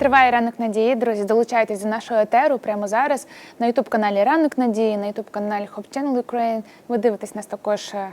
Триває ранок надії. Друзі, долучайтесь до нашого етеру прямо зараз на ютуб каналі Ранок Надії, на ютуб каналі Hope Channel Ukraine. Ви дивитесь нас також е,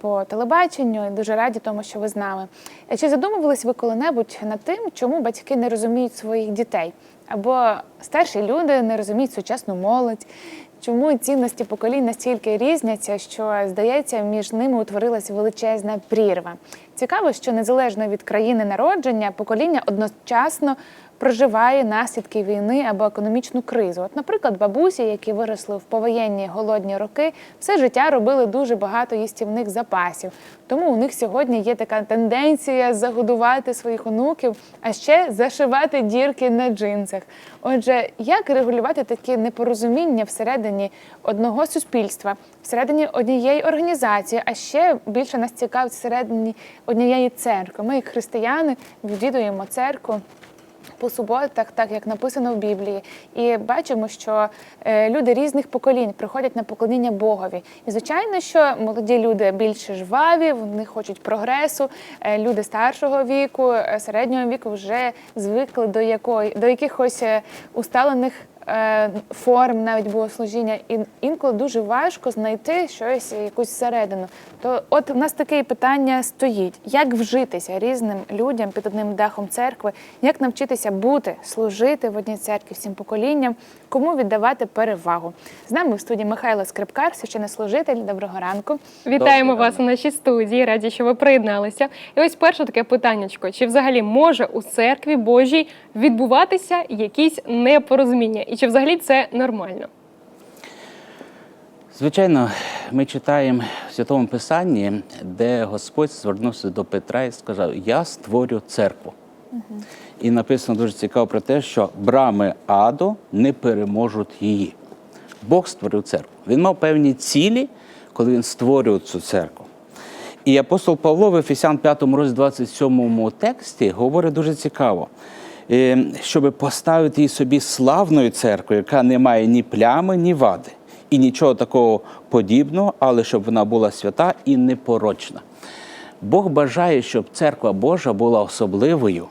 по телебаченню і дуже раді тому, що ви з нами. Е, Чи задумувались ви коли-небудь над тим, чому батьки не розуміють своїх дітей? Або старші люди не розуміють сучасну молодь? Чому цінності поколінь настільки різняться, що здається, між ними утворилася величезна прірва? Цікаво, що незалежно від країни народження покоління одночасно проживає наслідки війни або економічну кризу. От, наприклад, бабусі, які виросли в повоєнні голодні роки, все життя робили дуже багато їстівних запасів. Тому у них сьогодні є така тенденція загодувати своїх онуків, а ще зашивати дірки на джинсах. Отже, як регулювати такі непорозуміння всередині одного суспільства, всередині однієї організації, а ще більше нас цікавить всередині однієї церкви. Ми, як християни, відвідуємо церкву по суботах, так як написано в Біблії, і бачимо, що е, люди різних поколінь приходять на поклоніння Богові. І звичайно, що молоді люди більше жваві, вони хочуть прогресу. е, Люди старшого віку, е, середнього віку вже звикли до якої до якихось усталених. Е, Форм навіть богослужіння, і інколи дуже важко знайти щось, якусь середину. То от у нас таке питання стоїть: як вжитися різним людям під одним дахом церкви, як навчитися бути, служити в одній церкві всім поколінням, кому віддавати перевагу. З нами в студії Михайло Скрипкар, священнослужитель. Доброго ранку. Вітаємо Добрий вас у нашій студії. Раді, що ви приєдналися. І ось перше таке питаннячко: чи взагалі може у церкві Божій відбуватися якісь непорозуміння? І чи взагалі це нормально? Звичайно, ми читаємо в Святому Писанні, де Господь звернувся до Петра і сказав: Я створю церкву. І написано дуже цікаво про те, що брами аду не переможуть її. Бог створив церкву. Він мав певні цілі, коли він створював цю церкву. І апостол Павло в Ефесян 5 розділі 27 тексті говорить дуже цікаво, щоб поставити її собі славною церквою, яка не має ні плями, ні вади, і нічого такого подібного, але щоб вона була свята і непорочна. Бог бажає, щоб церква Божа була особливою.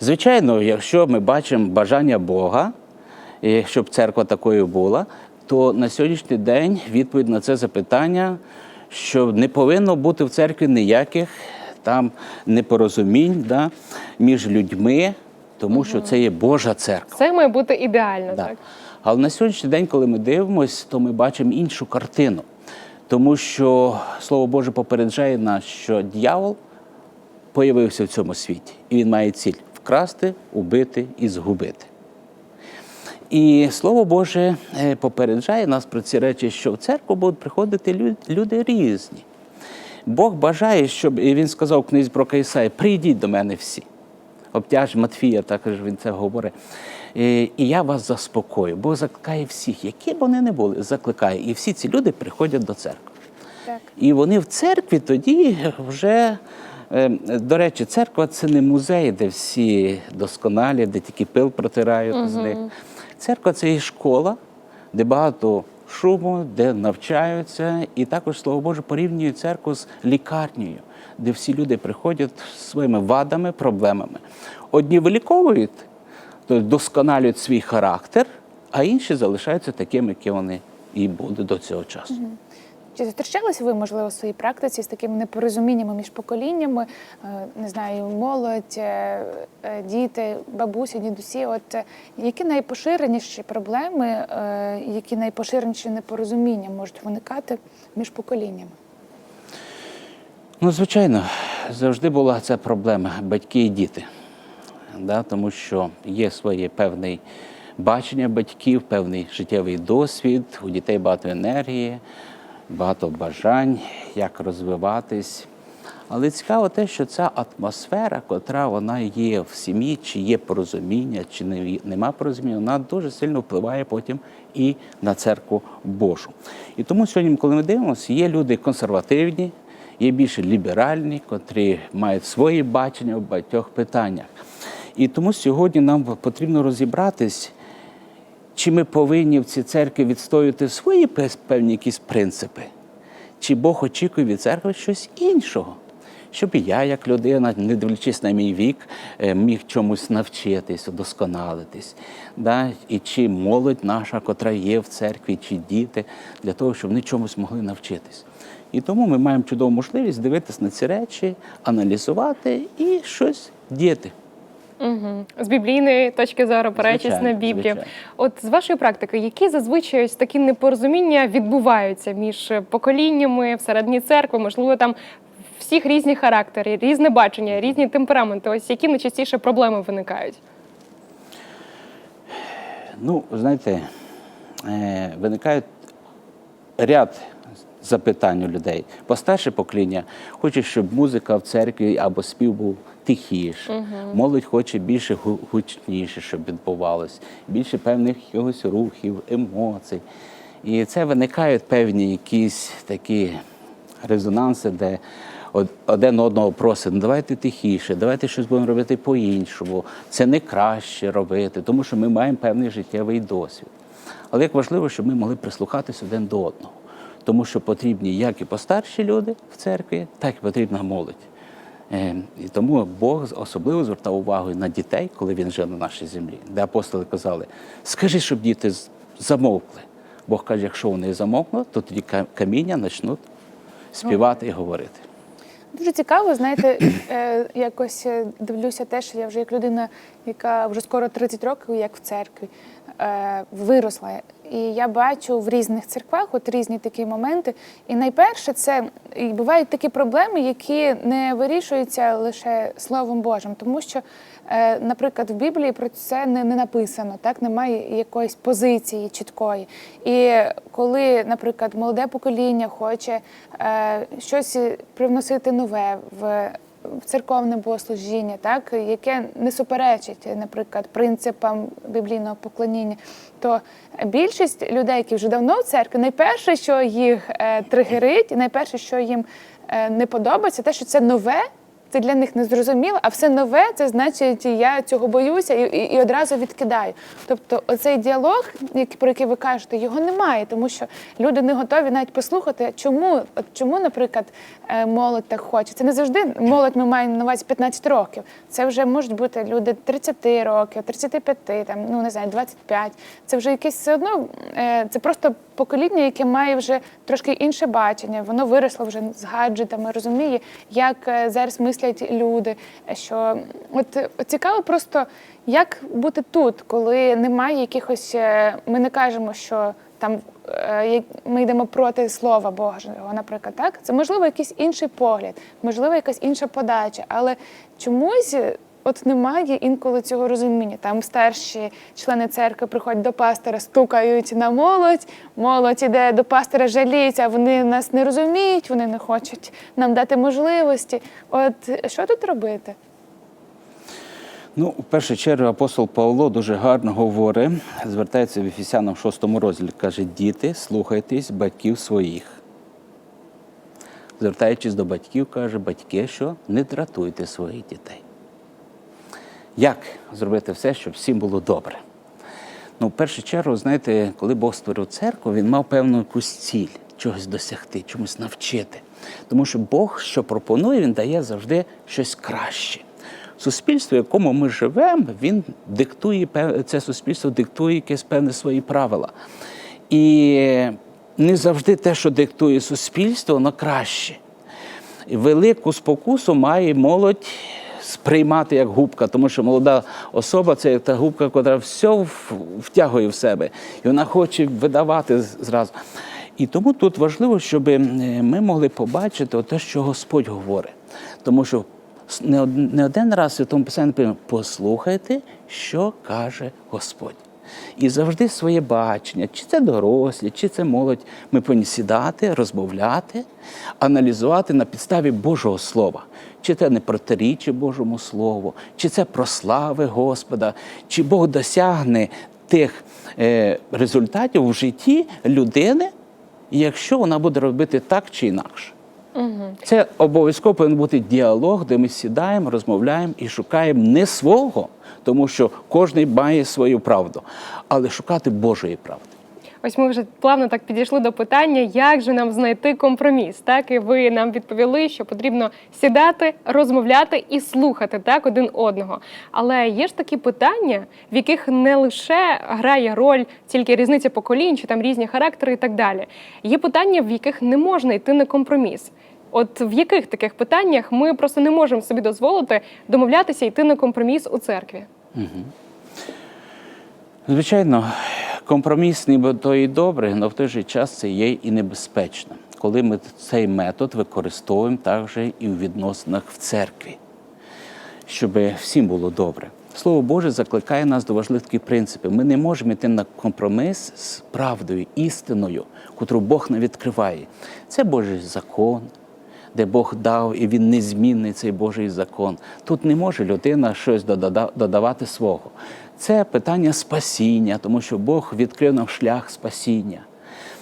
Звичайно, якщо ми бачимо бажання Бога, щоб церква такою була, то на сьогоднішній день відповідь на це запитання, що не повинно бути в церкві ніяких там непорозумінь да, між людьми, тому що це є Божа церква. Це має бути ідеально, Да. так? Але на сьогоднішній день, коли ми дивимося, то ми бачимо іншу картину. Тому що Слово Боже попереджає нас, що дьявол появився в цьому світі, і він має ціль вкрасти, убити і згубити. І Слово Боже е, попереджає нас про ці речі, що в церкву будуть приходити люди різні. Бог бажає, щоб і він сказав в книзі про Кайсая, прийдіть до мене всі. Обтяж Матфія, також він це говорить. І, я вас заспокою. Бог закликає всіх, які б вони не були, закликає. І всі ці люди приходять до церкви. Так. І вони в церкві тоді вже. е, До речі, церква це не музей, де всі досконалі, де тільки пил протирають з них. Церква це і школа, де багато шуму, де навчаються, і також слово Боже порівнює церкву з лікарнею, де всі люди приходять зі своїми вадами, проблемами. Одні виліковують, тобто досконалюють свій характер, а інші залишаються такими, які вони і були до цього часу. Чи зустрічалися ви, можливо, в своїй практиці з такими непорозуміннями між поколіннями? Е, Не знаю, молодь, е, е, діти, бабусі, дідусі. От які найпоширеніші проблеми, які найпоширеніші непорозуміння можуть виникати між поколіннями? Ну, звичайно, завжди була ця проблема батьки і діти. Да? Тому що є своє певне бачення батьків, певний життєвий досвід, у дітей багато енергії, багато бажань, як розвиватись. Але цікаво те, що ця атмосфера, котра вона є в сім'ї, чи є порозуміння, чи не- нема порозуміння, вона дуже сильно впливає потім і на церкву Божу. І тому сьогодні, коли ми дивимося, є люди консервативні, є більше ліберальні, котрі мають свої бачення в багатьох питаннях. І тому сьогодні нам потрібно розібратись, чи ми повинні в цій церкві відстоювати свої певні якісь принципи, чи Бог очікує від церкви щось іншого, щоб і я, як людина, не дивлячись на мій вік, е, міг чомусь навчитись, удосконалитись. Да? І чи молодь наша, котра є в церкві, чи діти, для того, щоб вони чомусь могли навчитись. І тому ми маємо чудову можливість дивитися на ці речі, аналізувати і щось діяти. Угу. З біблійної точки зору, Звичайно, на Біблію. звичайно. От з вашої практики, які зазвичай ось такі непорозуміння відбуваються між поколіннями всередині церкви, можливо, там всіх різні характери, різне бачення, різні темпераменти. Ось які найчастіше проблеми виникають? Ну, знаєте, е, виникають ряд запитань у людей. Постарше покоління хоче, щоб музика в церкві або спів був тихіше. Молодь хоче більше гучніше, щоб відбувалось, більше певних якогось рухів, емоцій. І це виникають певні якісь такі резонанси, де один одного просить, ну давайте тихіше, давайте щось будемо робити по-іншому. Це не краще робити, тому що ми маємо певний життєвий досвід. Але як важливо, щоб ми могли прислухатися один до одного, тому що потрібні як і постарші люди в церкві, так і потрібна молодь. Е, І тому Бог особливо звертав увагу на дітей, коли він жив на нашій землі, де апостоли казали: скажи, щоб діти замовкли. Бог каже, якщо вони замовкнуть, то тоді каміння почнуть співати і говорити. Дуже цікаво, знаєте, е, якось е, дивлюся теж, я вже як людина, яка вже скоро 30 років, як в церкві, е, виросла. І я бачу в різних церквах от різні такі моменти. І найперше, це і бувають такі проблеми, які не вирішуються лише Словом Божим, тому що, е, наприклад, в Біблії про це не, не написано, так немає якоїсь позиції чіткої. І коли, наприклад, молоде покоління хоче е, щось привносити нове в. Церковне богослужіння, так яке не суперечить, наприклад, принципам біблійного поклоніння, то більшість людей, які вже давно в церкві, найперше, що їх е, тригерить, найперше, що їм е, не подобається, те, що це нове, це для них незрозуміло, а все нове це значить, я цього боюся і, і, і одразу відкидаю. Тобто, оцей діалог, про який ви кажете, його немає, тому що люди не готові навіть послухати, чому, от чому, наприклад, е, молодь так хоче. Це не завжди молодь ми маємо на увазі 15 років. Це вже можуть бути люди 30 років, 35, там ну не знаю, 25. Це вже якесь все одно. е, Це просто покоління, яке має вже трошки інше бачення. Воно виросло вже з гаджетами, розуміє, як е, зараз мислять люди. Що от цікаво просто, як бути тут, коли немає якихось. е, Ми не кажемо, що там е, ми йдемо проти слова Божого, наприклад, так це можливо якийсь інший погляд, можливо, якась інша подача, але чомусь. От немає інколи цього розуміння. Там старші члени церкви приходять до пастора, стукають на молодь. Молодь іде до пастора, жаліється, вони нас не розуміють, вони не хочуть нам дати можливості. От що тут робити? Ну, в першу чергу апостол Павло дуже гарно говорить, звертається в Ефесянам 6 розділі, каже, діти, слухайтесь батьків своїх. Звертаючись до батьків, каже, батьки, що не дратуйте своїх дітей. Як зробити все, щоб всім було добре? Ну, в першу чергу, знаєте, коли Бог створив церкву, він мав певну якусь ціль, чогось досягти, чомусь навчити. Тому що Бог, що пропонує, він дає завжди щось краще. Суспільство, в якому ми живемо, він диктує це суспільство диктує якісь певні свої правила. І не завжди те, що диктує суспільство, воно краще. Велику спокусу має молодь сприймати як губка, тому що молода особа це як та губка, яка все втягує в себе, і вона хоче видавати зразу. І тому тут важливо, щоб е, ми могли побачити те, що Господь говорить. Тому що не один раз в тому Писанні послухайте, що каже Господь. І завжди своє бачення, чи це дорослі, чи це молодь, ми повинні сідати, розмовляти, аналізувати на підставі Божого Слова. Чи це не протирічить Божому Слову, чи це прослави Господа, чи Бог досягне тих е, результатів в житті людини, якщо вона буде робити так чи інакше. Це обов'язково повинен бути діалог, де ми сідаємо, розмовляємо і шукаємо не свого, тому що кожен має свою правду, але шукати Божої правди. Ось ми вже плавно так підійшли до питання, як же нам знайти компроміс. Так і ви нам відповіли, що потрібно сідати, розмовляти і слухати так один одного. Але є ж такі питання, в яких не лише грає роль тільки різниця поколінь, чи там різні характери і так далі. Є питання, в яких не можна йти на компроміс. От в яких таких питаннях ми просто не можемо собі дозволити домовлятися йти на компроміс у церкві? Звичайно, компроміс ніби то і добре, але в той же час це є і небезпечно, коли ми цей метод використовуємо також і в відносинах в церкві, щоб всім було добре. Слово Боже закликає нас до важливих принципів. Ми не можемо йти на компроміс з правдою, істиною, котру Бог нам відкриває. Це Божий закон, де Бог дав, і він незмінний цей Божий закон. Тут не може людина щось додавати свого. Це питання спасіння, тому що Бог відкрив нам шлях спасіння.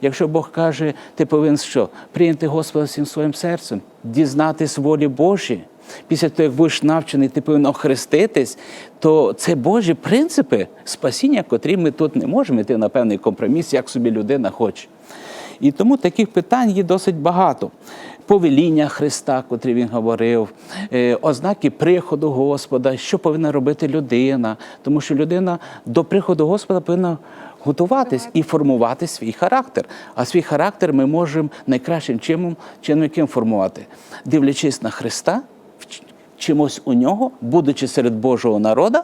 Якщо Бог каже, ти повинен що? Прийняти Господа всім своїм серцем, дізнатись волі Божі. Після того, як будеш навчений, ти повинен охреститись, то це Божі принципи спасіння, котрі ми тут не можемо йти на певний компроміс, як собі людина хоче. І тому таких питань є досить багато. Повеління Христа, котрі він говорив, е, ознаки приходу Господа, що повинна робити людина, тому що людина до приходу Господа повинна готуватись і формувати свій характер. А свій характер ми можемо найкращим чином, яким формувати, дивлячись на Христа, чимось у нього, будучи серед Божого народу,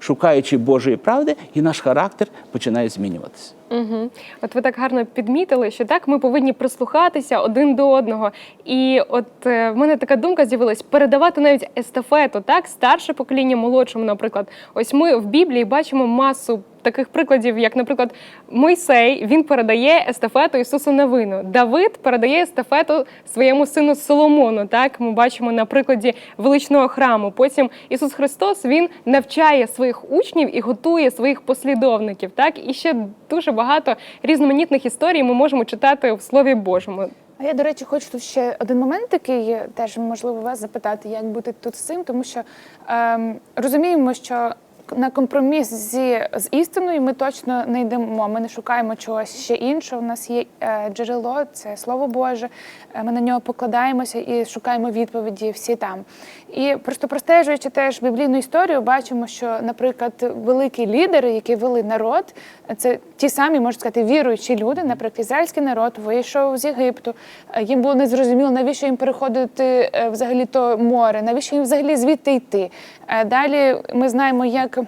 шукаючи Божої правди, і наш характер починає змінюватися. Угу. От ви так гарно підмітили, що так ми повинні прислухатися один до одного. І от е, в мене така думка з'явилась передавати навіть естафету, так старше покоління молодшому, наприклад. Ось ми в Біблії бачимо масу. Таких прикладів, як, наприклад, Мойсей, він передає естафету Ісусу Новину. Давид передає естафету своєму сину Соломону. Так ми бачимо на прикладі величного храму. Потім Ісус Христос він навчає своїх учнів і готує своїх послідовників. Так і ще дуже багато різноманітних історій ми можемо читати в Слові Божому. А я, до речі, хочу тут ще один момент такий теж можливо вас запитати, як бути тут з цим, тому що ем, розуміємо, що на компроміс зі з істиною ми точно не йдемо. Ми не шукаємо чогось ще іншого. У нас є е, джерело, це слово Боже. Е, Ми на нього покладаємося і шукаємо відповіді всі там. І просто простежуючи теж біблійну історію, бачимо, що, наприклад, великі лідери, які вели народ, це ті самі, можна сказати, віруючі люди. Наприклад, ізраїльський народ вийшов з Єгипту. Е, Їм було незрозуміло, навіщо їм переходити е, взагалі то море, навіщо їм взагалі звідти йти. Е, Далі ми знаємо, як.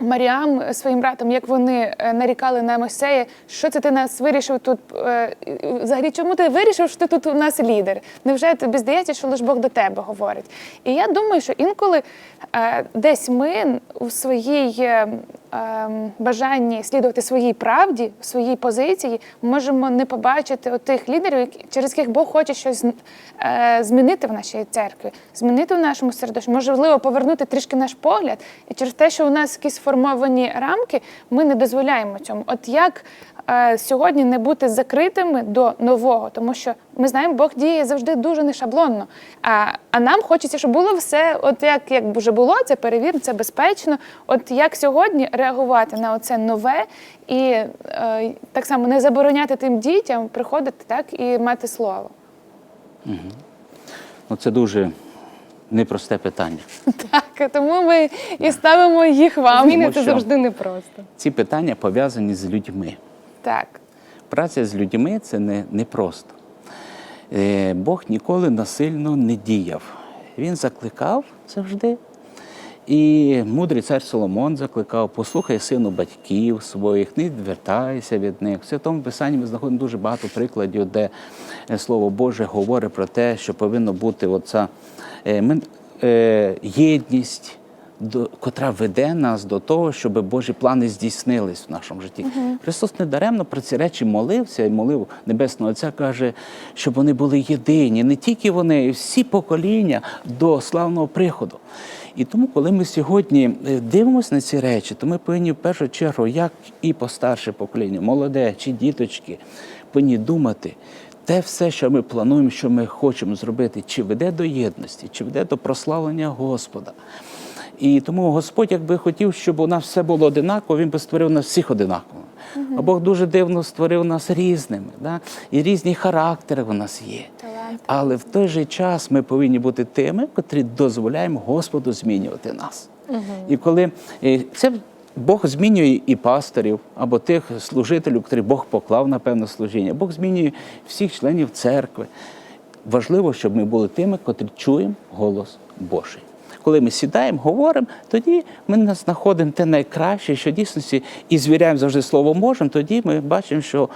Маріам своїм братом, як вони нарікали на Мойсея, що це ти нас вирішив тут? Взагалі, чому ти вирішив, що ти тут у нас лідер? Невже тобі здається, що лише Бог до тебе говорить? І я думаю, що інколи десь ми у своїй бажанні слідувати своїй правді, своїй позиції, можемо не побачити тих лідерів, через яких Бог хоче щось е, змінити в нашій церкві, змінити в нашому середовищі, можливо, повернути трішки наш погляд. І через те, що у нас якісь сформовані рамки, ми не дозволяємо цьому. От як сьогодні не бути закритими до нового, тому що ми знаємо, Бог діє завжди дуже нешаблонно. А, а нам хочеться, щоб було все, от як, як вже було, це перевірено, це безпечно. От як сьогодні реагувати на оце нове і е, так само не забороняти тим дітям приходити так і мати слово. Ну, це дуже непросте питання. Так, тому ми і ставимо їх вам. Змінити що- завжди непросто. Ці питання пов'язані з людьми. Так. Праця з людьми це не, не просто. Е, Бог ніколи насильно не діяв. Він закликав завжди. І мудрий цар Соломон закликав, послухай сину батьків своїх, не відвертайся від них. В Святому Писанні ми знаходимо дуже багато прикладів, де е, Слово Боже говорить про те, що повинна бути оця е, єдність, до, котра веде нас до того, щоб Божі плани здійснились в нашому житті. Христос недаремно про ці речі молився і молив Небесного Отця, каже, щоб вони були єдині, не тільки вони, і всі покоління до славного приходу. І тому, коли ми сьогодні е, дивимося на ці речі, то ми повинні в першу чергу, як і постарше покоління, молоде чи діточки, повинні думати. Те все, що ми плануємо, що ми хочемо зробити, чи веде до єдності, чи веде до прославлення Господа. І тому Господь, якби хотів, щоб у нас все було одинаково, Він би створив нас всіх одинаково. А Бог дуже дивно створив нас різними. Да? І різні характери у нас є. Але в той же час ми повинні бути тими, котрі дозволяємо Господу змінювати нас. І коли е, це Бог змінює і пасторів, або тих служителів, які Бог поклав на певне служіння. Бог змінює всіх членів церкви. Важливо, щоб ми були тими, котрі чуємо голос Божий. Коли ми сідаємо, говоримо, тоді ми знаходимо те найкраще, що дійсності і звіряємо завжди слово можемо. тоді ми бачимо, що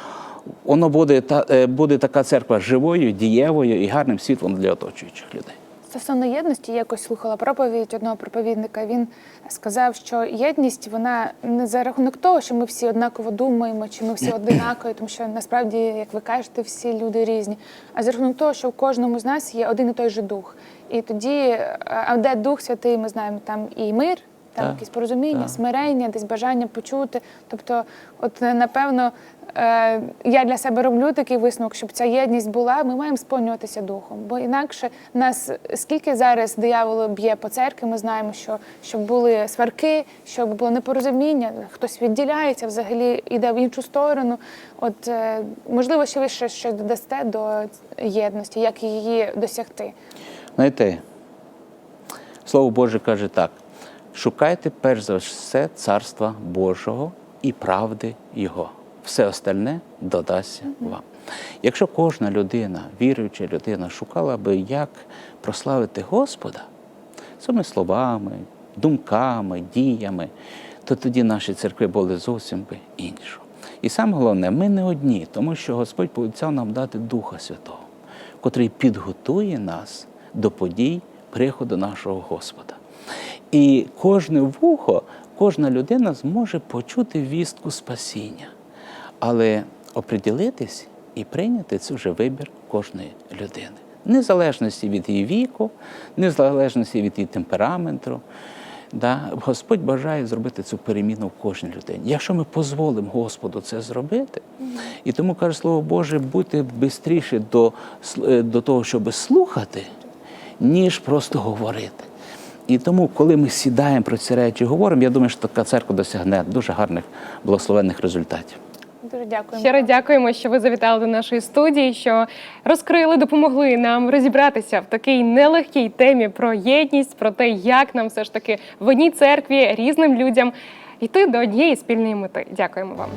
воно буде, е, буде така церква живою, дієвою і гарним світлом для оточуючих людей. Стосовно єдності, я якось слухала проповідь одного проповідника. Він сказав, що єдність вона не за рахунок того, що ми всі однаково думаємо, чи ми всі одинакові, тому що насправді, як ви кажете, всі люди різні, а за рахунок того, що в кожному з нас є один і той же дух. І тоді, а де Дух Святий, ми знаємо, там і мир, там Так, якісь порозуміння, так. смирення, десь бажання почути. Тобто, от е, напевно, е, я для себе роблю такий висновок, щоб ця єдність була, ми маємо сповнюватися духом. Бо інакше нас скільки зараз диявол б'є по церкві, ми знаємо, що щоб були сварки, щоб було непорозуміння, хтось відділяється, взагалі йде в іншу сторону. От е, можливо, ще ви ще щось додасте до єдності, як її досягти. Знаєте, Слово Боже каже так: шукайте перш за все царства Божого і правди Його. Все остальне додасться вам. Якщо кожна людина, віруюча людина, шукала би, як прославити Господа своїми словами, думками, діями, то тоді наші церкви були зовсім би іншого. І саме головне, ми не одні, тому що Господь пообіцяв нам дати Духа Святого, котрий підготує нас до подій приходу нашого Господа. І кожне вухо, кожна людина зможе почути вістку спасіння. Але оприділитись і прийняти це вже вибір кожної людини. Незалежності від її віку, незалежності від її темпераменту. Да? Господь бажає зробити цю переміну в кожній людині. Якщо ми дозволимо Господу це зробити, і тому каже Слово Боже, будьте швидше до, е, до того, щоб слухати, ніж просто говорити. І тому, коли ми сідаємо про ці речі говоримо, я думаю, що така церква досягне дуже гарних благословенних результатів. Дуже дякую. Щиро дякуємо, що ви завітали до нашої студії, що розкрили, допомогли нам розібратися в такій нелегкій темі про єдність, про те, як нам все ж таки в одній церкві різним людям йти до однієї спільної мети. Дякуємо вам.